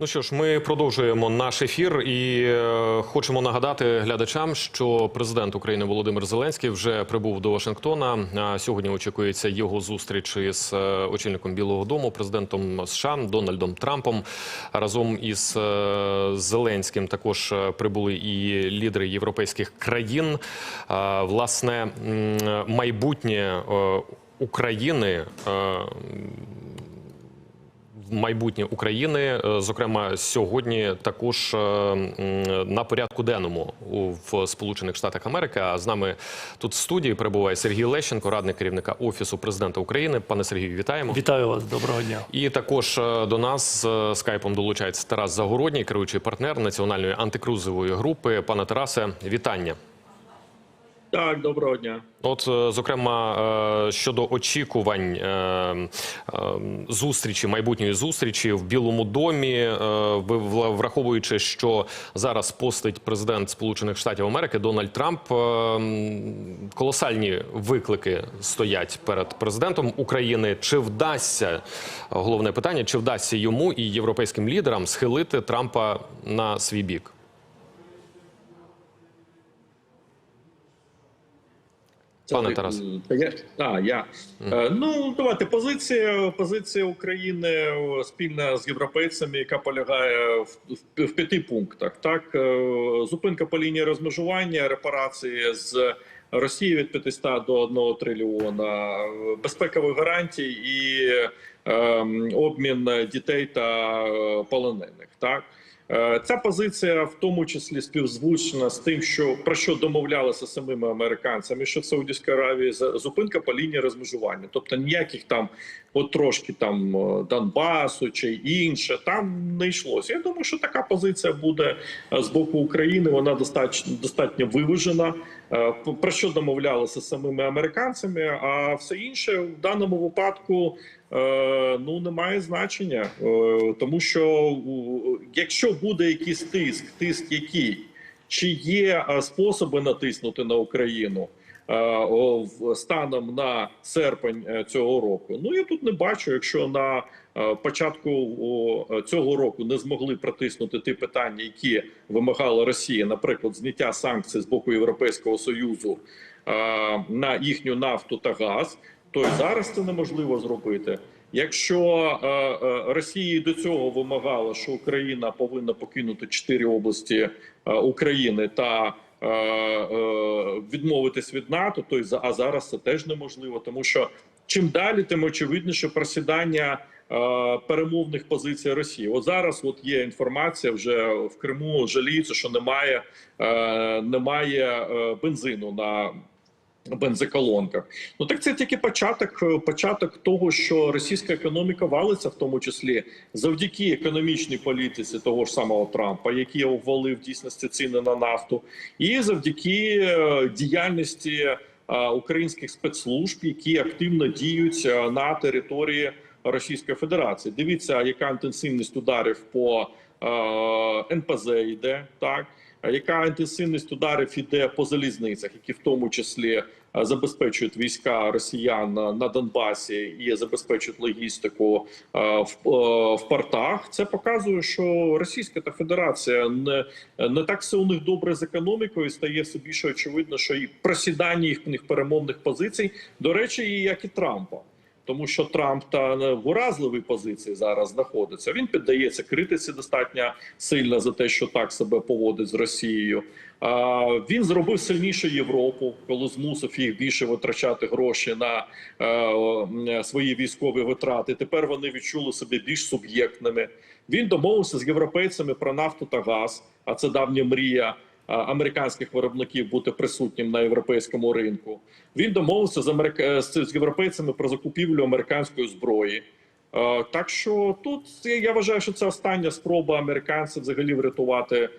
Ну що ж, ми продовжуємо наш ефір і е, хочемо нагадати глядачам, що президент України Володимир Зеленський вже прибув до Вашингтона. А сьогодні очікується його зустріч із е, очільником Білого Дому, президентом США Дональдом Трампом. Разом із е, Зеленським також прибули і лідери європейських країн. Власне, майбутнє України. Майбутнє України, е, зокрема сьогодні, також е, на порядку денному в Сполучених Штатах Америки. А з нами тут в студії перебуває Сергій Лещенко, радник керівника офісу президента України. Пане Сергію, вітаємо. Вітаю вас, доброго дня. І також е, до нас з скайпом долучається Тарас Загородній, керуючий партнер національної антикрузової групи. Пане Тарасе, вітання. Так, доброго дня. От, е, зокрема, е, щодо очікувань е, зустрічі, майбутньої зустрічі в Білому домі, враховуючи, що зараз постить президент Сполучених Штатів Америки Дональд Трамп, колосальні виклики стоять перед президентом України. Чи вдасться головне питання, чи вдасться йому і європейським лідерам схилити Трампа на свій бік? Пане Тарас. Я, а, я. Е, ну, давайте позиція, позиція України спільна з європейцями, яка полягає в, в, в п'яти пунктах. Так, Е, зупинка по лінії розмежування, репарації з Росії від 500 до 1 трильйона, безпекових гарантій і е, обмін дітей та е, полонених. Так. Е, Ця позиція в тому числі співзвучна з тим, що про що домовлялися самими американцями, що в Саудівській Аравії зупинка по лінії розмежування, тобто ніяких там, от там е, Донбасу чи інше, там не йшлося. Я думаю, що така позиція буде е, з боку України. Вона достатньо достатньо виважена. Е, Про що домовлялися з самими американцями? А все інше в даному випадку ну не має значення, тому що якщо буде якийсь тиск, тиск який чи є способи натиснути на Україну станом на серпень е, цього року? Ну я тут не бачу, якщо на е, початку е, цього року не змогли протиснути ті питання, які вимагала Росія, наприклад, зняття санкцій з боку Європейського союзу е, на їхню нафту та газ, то й зараз це неможливо зробити. Якщо е, е, Росія до цього вимагала, що Україна повинна покинути чотири області е, України та е, е, відмовитись від НАТО, то й а зараз це теж неможливо, тому що чим далі, тим очевидніше просідання е, перемовних позицій Росії. От зараз от є інформація вже в Криму жаліються, що немає, е, немає е, бензину на бензоколонках. Ну так це тільки початок, е, початок того, що російська економіка валиться, в тому числі завдяки економічній політиці того ж самого Трампа, який обвалив дійсності ціни на нафту, і завдяки е, діяльності е, українських спецслужб, які активно діють на території Російської Федерації. Дивіться, яка інтенсивність ударів по е, НПЗ йде так. Яка інтенсивність ударів іде по залізницях, які в тому числі забезпечують війська росіян на Донбасі і забезпечують логістику е, в, е, портах? Це показує, що Російська та Федерація не, не так все у них добре з економікою. Стає все більше очевидно, що і просідання їхніх перемовних позицій, до речі, як і Трампа. Тому що Трамп та в уразливій позиції зараз знаходиться. Він піддається критиці достатньо сильно за те, що так себе поводить з Росією. А він зробив сильніше Європу, коли змусив їх більше витрачати гроші на е, свої військові витрати. Тепер вони відчули себе більш суб'єктними. Він домовився з європейцями про нафту та газ. А це давня мрія американських виробників бути присутнім на європейському ринку. Він домовився з америка... з з європейцями про закупівлю американської зброї. Е, Так що тут я вважаю, що це остання спроба американців взагалі врятувати е,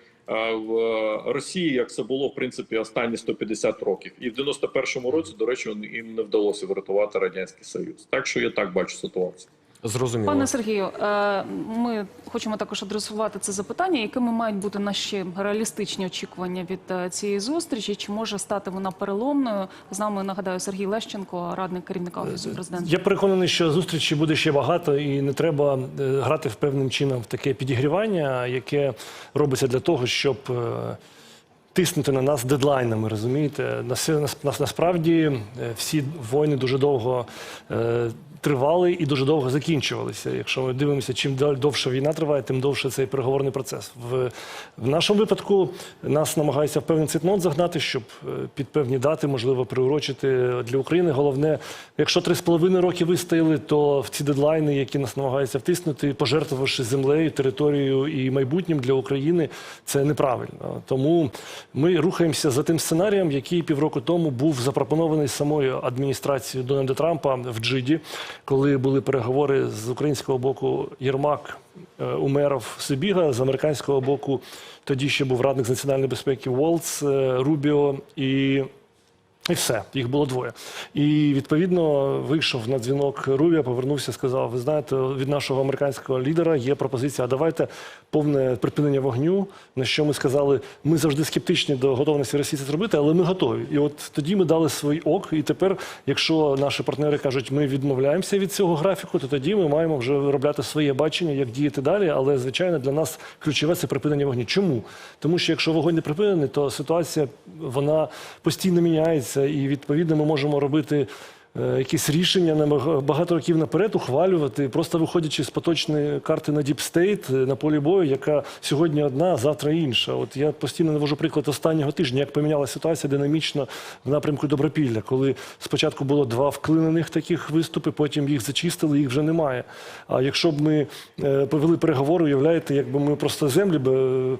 в е, Росії, як це було в принципі останні 150 років, і в 91-му році, до речі, їм не вдалося врятувати радянський союз. Так що я так бачу ситуацію. Зрозуміло. Пане Сергію, е, ми хочемо також адресувати це запитання, якими мають бути наші реалістичні очікування від е, цієї зустрічі? Чи може стати вона переломною? З нами нагадаю Сергій Лещенко, радник керівника офісу президента. Я переконаний, що зустрічі буде ще багато, і не треба е, грати в певним чином в таке підігрівання, яке робиться для того, щоб е, тиснути на нас дедлайнами. Розумієте, Нас, нас, насправді е, всі війни дуже довго. е, Тривали і дуже довго закінчувалися. Якщо ми дивимося, чим довше війна триває, тим довше цей переговорний процес. В, в нашому випадку нас намагаються в певний цитнот загнати, щоб е, під певні дати, можливо, приурочити для України. Головне, якщо три з половиною роки вистояли, то в ці дедлайни, які нас намагаються втиснути, пожертвувавши землею, територією і майбутнім для України, це неправильно. Тому ми рухаємося за тим сценарієм, який півроку тому був запропонований самою адміністрацією Дональда Трампа в Джиді, коли були переговори з українського боку Єрмак, е, Умеров, Сибіга, з американського боку тоді ще був радник з національної безпеки Волц, е, Рубіо і. І все, їх було двоє. І відповідно вийшов на дзвінок Рубія, повернувся, сказав: Ви знаєте, від нашого американського лідера є пропозиція. Давайте повне припинення вогню. На що ми сказали, ми завжди скептичні до готовності Росії це зробити, але ми готові. І от тоді ми дали свій ок. І тепер, якщо наші партнери кажуть, ми відмовляємося від цього графіку, то тоді ми маємо вже виробляти своє бачення, як діяти далі. Але звичайно для нас ключове це припинення вогню. Чому? Тому що якщо вогонь не припинений, то ситуація вона постійно міняється, і відповідно ми можемо робити. е, Якісь рішення на багато років наперед ухвалювати, просто виходячи з поточної карти на діпстейт на полі бою, яка сьогодні одна, завтра інша. От я постійно навожу приклад останнього тижня, як помінялася ситуація динамічно в напрямку Добропілля, коли спочатку було два вклинених таких виступи, потім їх зачистили, їх вже немає. А якщо б ми е, повели переговори, уявляєте, якби ми просто землі би е,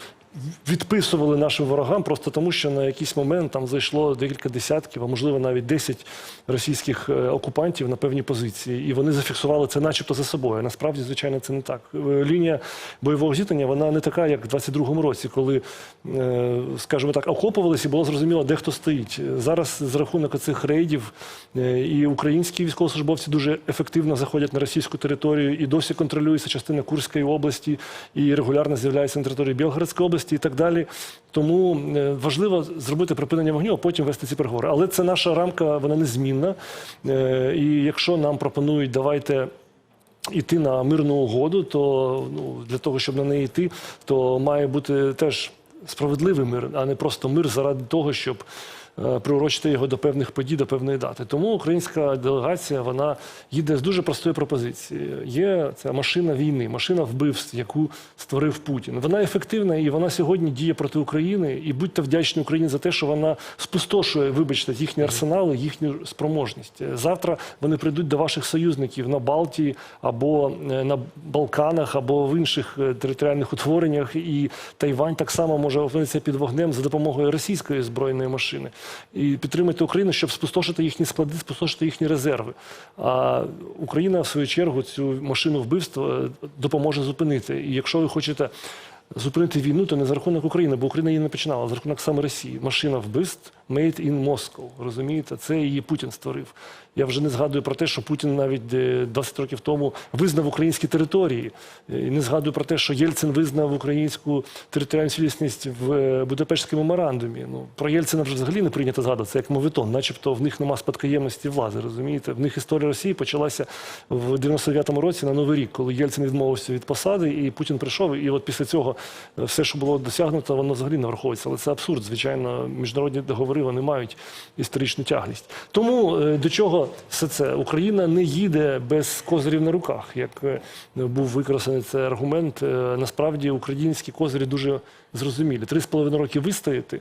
відписували нашим ворогам просто тому, що на якийсь момент там зайшло декілька десятків, а можливо навіть 10 російських е, окупантів на певні позиції, і вони зафіксували це, начебто, за собою. Насправді, звичайно, це не так. Е, Лінія бойового зіткнення вона не така, як в 22-му році, коли, е, скажімо так, окопувалися і було зрозуміло, де хто стоїть. Зараз за рахунок цих рейдів і українські військовослужбовці дуже ефективно заходять на російську територію і досі контролюється частина Курської області і регулярно з'являється на території Білгородської області і так далі. Тому е, важливо зробити припинення вогню, а потім вести ці переговори. Але це наша рамка, вона незмінна. Е, І якщо нам пропонують, давайте. Іти на мирну угоду, то ну для того, щоб на неї йти, то має бути теж справедливий мир, а не просто мир заради того, щоб приурочити його до певних подій, до певної дати. Тому українська делегація вона їде з дуже простої пропозиції. Є ця машина війни, машина вбивств, яку створив Путін. Вона ефективна і вона сьогодні діє проти України. І будьте вдячні Україні за те, що вона спустошує, вибачте, їхні арсенали, їхню спроможність. Е, Завтра вони прийдуть до ваших союзників на Балтії або е, на Балканах, або в інших е, територіальних утвореннях. І Тайвань так само може опинитися під вогнем за допомогою російської збройної машини. І підтримати Україну, щоб спустошити їхні склади, спустошити їхні резерви. А Україна, в свою чергу, цю машину вбивства е, допоможе зупинити. І якщо ви хочете зупинити війну, то не за рахунок України, бо Україна її не починала, а за рахунок саме Росії. Машина вбивств made in Moscow, розумієте? Це її Путін створив. Я вже не згадую про те, що Путін навіть е, 20 років тому визнав українські території. Е, І не згадую про те, що Єльцин визнав українську територіальну цілісність в е, Будапештському меморандумі. Ну, про Єльцина вже взагалі не прийнято згадувати, це як мовитон, начебто в них нема спадкоємності влади, розумієте? В них історія Росії почалася в 99-му році на Новий рік, коли Єльцин відмовився від посади, і Путін прийшов. І от після цього е, все, що було досягнуто, воно взагалі не враховується. Але це абсурд. Звичайно, міжнародні договори вони мають історичну тяглість. Тому е, до чого все це? Україна не їде без козирів на руках, як е, був використаний цей аргумент. Е, Насправді українські козирі дуже зрозумілі. Три з половиною роки вистояти.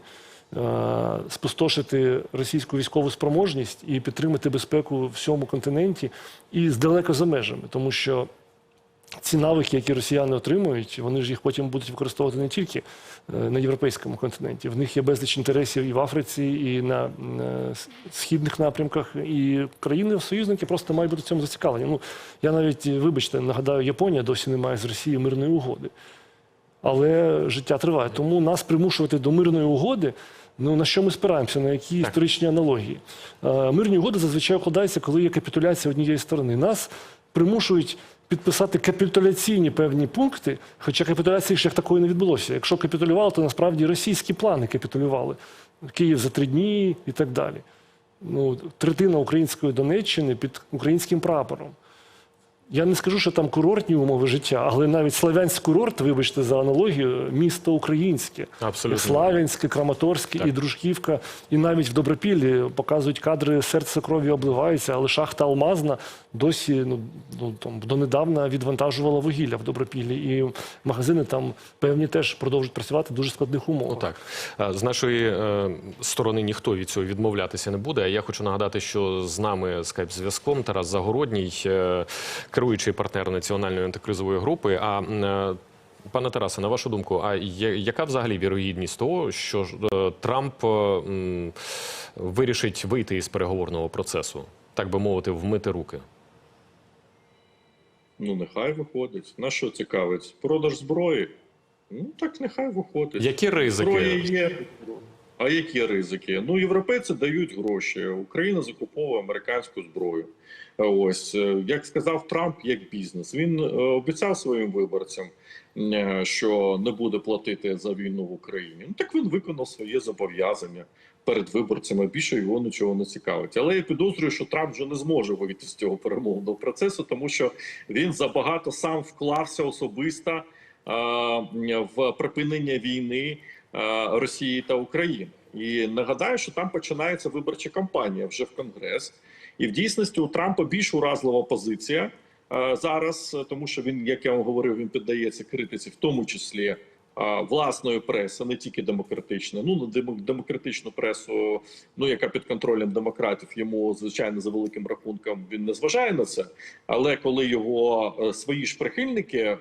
Спустошити російську військову спроможність і підтримати безпеку всьому континенті і здалека за межами, тому що ці навики, які росіяни отримують, вони ж їх потім будуть використовувати не тільки е, на європейському континенті. В них є безліч інтересів і в Африці, і на е, східних напрямках. І країни-союзники просто мають бути в цьому зацікавлені. Ну я навіть, е, вибачте, нагадаю, Японія досі не має з Росією мирної угоди. Але життя триває. Тому нас примушувати до мирної угоди. Ну на що ми спираємося? На які історичні аналогії? Мирні угоди зазвичай укладаються, коли є капітуляція однієї сторони. Нас примушують підписати капітуляційні певні пункти, хоча капітуляції ще такої не відбулося. Якщо капітулювали, то насправді російські плани капітулювали. Київ за три дні і так далі. Ну, третина української Донеччини під українським прапором. Я не скажу, що там курортні умови життя, але навіть Славянський курорт, вибачте за аналогію, місто українське. Абсолютно. Славянське, Краматорське, Так. і Дружківка, і навіть в Добропіллі показують кадри серце крові обливається, але шахта Алмазна досі ну, ну, там, донедавна відвантажувала вугілля в Добропіллі. І магазини там певні теж продовжують працювати в дуже складних умовах. Ну, так. Е, З нашої е, сторони ніхто від цього відмовлятися не буде. Я хочу нагадати, що з нами скайп-зв'язком Тарас Загородній, е, керуючий партнер національної антикризової групи. А е, пане Тарасе, на вашу думку, а яка взагалі вірогідність того, що е, Трамп е, вирішить вийти із переговорного процесу, так би мовити, вмити руки? Ну, нехай виходить. На що цікавить? Продаж зброї? Ну, так нехай виходить. Які ризики? Зброя є. А які ризики? Ну, європейці дають гроші. Україна закуповує американську зброю. Ось е, як сказав Трамп, як бізнес. Він е, обіцяв своїм виборцям, е, що не буде платити за війну в Україні. Ну так він виконав своє зобов'язання перед виборцями. Більше його нічого не цікавить. Але я підозрюю, що Трамп вже не зможе вийти з цього перемовного процесу, тому що він забагато сам вклався особисто в припинення війни Росії та України. І нагадаю, що там починається виборча кампанія вже в Конгрес. І в дійсності у Трампа більш уразлива позиція зараз, тому що він, як я вам говорив, він піддається критиці, в тому числі власної преси, не тільки демократичної. Ну демо- демократичну пресу, ну яка під контролем демократів, йому звичайно за великим рахунком він не зважає на це. Але коли його е, свої ж прихильники е,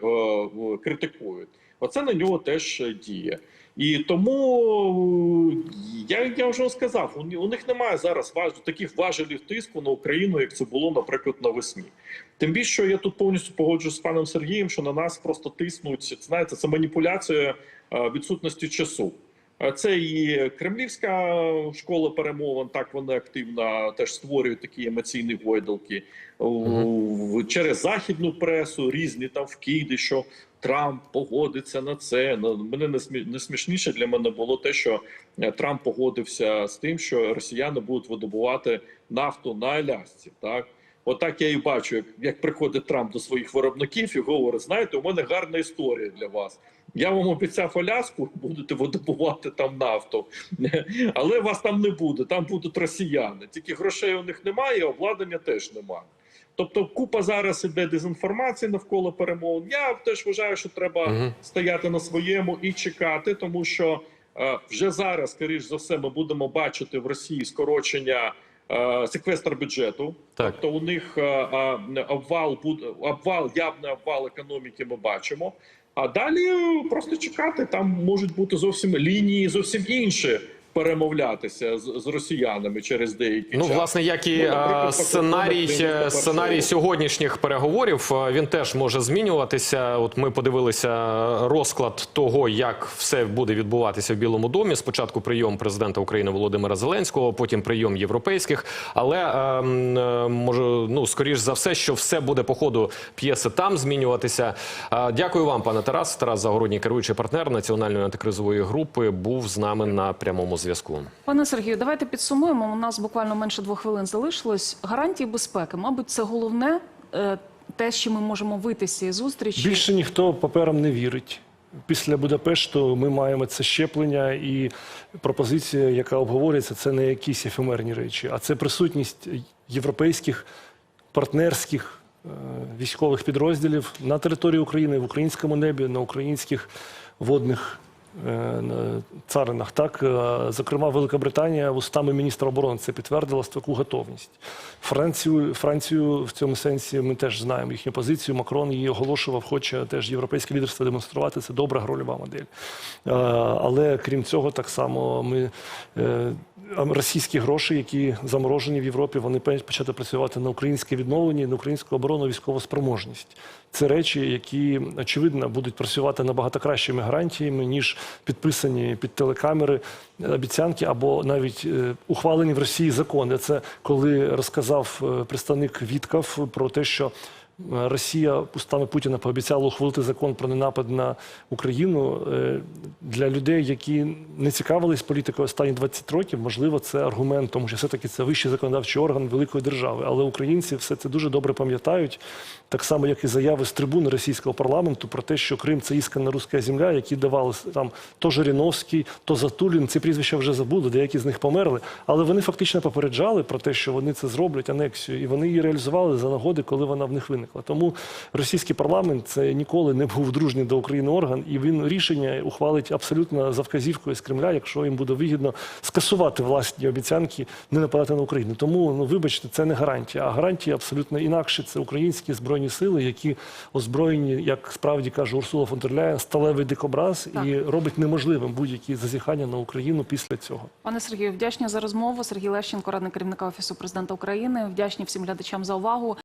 критикують, оце на нього теж е, діє. І тому е, я, я вже сказав, у, у них немає зараз важ, таких важелів тиску на Україну, як це було, наприклад, навесні. Тим більше, що я тут повністю погоджуюсь з паном Сергієм, що на нас просто тиснуть. Знаєте, це маніпуляція е, відсутності часу. Е, Це і кремлівська школа перемовин, так вони активно теж створюють такі емоційні гойдалки В- через західну пресу, різні там вкиди, що Трамп погодиться на це. Ну, Мене не смішніше для мене було те, що е, Трамп погодився з тим, що росіяни будуть видобувати нафту на Алясці. Так, отак я і бачу, як, як приходить Трамп до своїх виробників і говорить: знаєте, у мене гарна історія для вас. Я вам обіцяв Аляску, будете видобувати там нафту, але вас там не буде. Там будуть росіяни. Тільки грошей у них немає, обладнання теж немає. Тобто, купа зараз іде дезінформації навколо перемовин. Я теж вважаю, що треба Мгм. стояти на своєму і чекати, тому що е, вже зараз, скоріш за все, ми будемо бачити в Росії скорочення е, секвестр бюджету. Так. Тобто у них е, е, обвал буде обвал, явний обвал економіки. Ми бачимо. А далі просто чекати. Там можуть бути зовсім лінії, зовсім інші перемовлятися з, з росіянами через деякий Ну, час. власне, як і Ну, сценарій, сценарій сьогоднішніх переговорів він теж може змінюватися. От ми подивилися розклад того, як все буде відбуватися в Білому домі. Спочатку прийом президента України Володимира Зеленського, потім прийом європейських. Але е, може, ну скоріш за все, що все буде по ходу п'єси там змінюватися. Дякую вам, пане Тарас. Тарас Загородній, керуючий партнер національної антикризової групи, був з нами на прямому зв'язку. Пане Сергію, давайте підсумуємо. У нас буквально менше двох хвилин залишилось. Гарантії безпеки, мабуть, це головне е, те, що ми можемо вийти з цієї зустрічі. Більше ніхто паперам не вірить. Після Будапешту ми маємо це щеплення і пропозиція, яка обговорюється, це не якісь ефемерні речі, а це присутність європейських партнерських е, військових підрозділів на території України, в українському небі, на українських водних царинах. Так, е, зокрема, Велика Британія устами міністра оборони це підтвердила таку готовність. Францію, Францію в цьому сенсі ми теж знаємо їхню позицію. Макрон її оголошував, хоче теж європейське лідерство демонструвати. Це добра рольова модель. Е, Але крім цього, так само ми е, російські гроші, які заморожені в Європі, вони почати працювати на українське відновлення, на українську оборону, військову спроможність. Це речі, які очевидно будуть працювати набагато кращими гарантіями, ніж підписані під телекамери обіцянки або навіть е, ухвалені в Росії закони. Це коли розказав е, представник Віткав про те, що Росія устами Путіна пообіцяла ухвалити закон про ненапад на Україну. Е, Для людей, які не цікавились політикою останні 20 років, можливо, це аргумент, тому що все-таки це вищий законодавчий орган великої держави. Але українці все це дуже добре пам'ятають, так само, як і заяви з трибуни російського парламенту про те, що Крим це іскана руська земля, які давали там то Жириновський, то Затулін. Ці прізвища вже забули, деякі з них померли. Але вони фактично попереджали про те, що вони це зроблять анексію, і вони її реалізували за нагоди, коли вона в них виникла. Тому російський парламент це ніколи не був дружній до України орган, і він рішення ухвалить абсолютно за вказівкою з Кремля, якщо їм буде вигідно скасувати власні обіцянки не нападати на Україну. Тому ну вибачте, це не гарантія. А гарантія абсолютно інакше. Це українські збройні сили, які озброєні, як справді каже Урсула фон дер Ляєн, сталевий дикобраз Так. і робить неможливим будь-які зазіхання на Україну після цього. Пане Сергію, вдячні за розмову. Сергій Лещенко, радник керівника офісу президента України. Вдячні всім глядачам за увагу.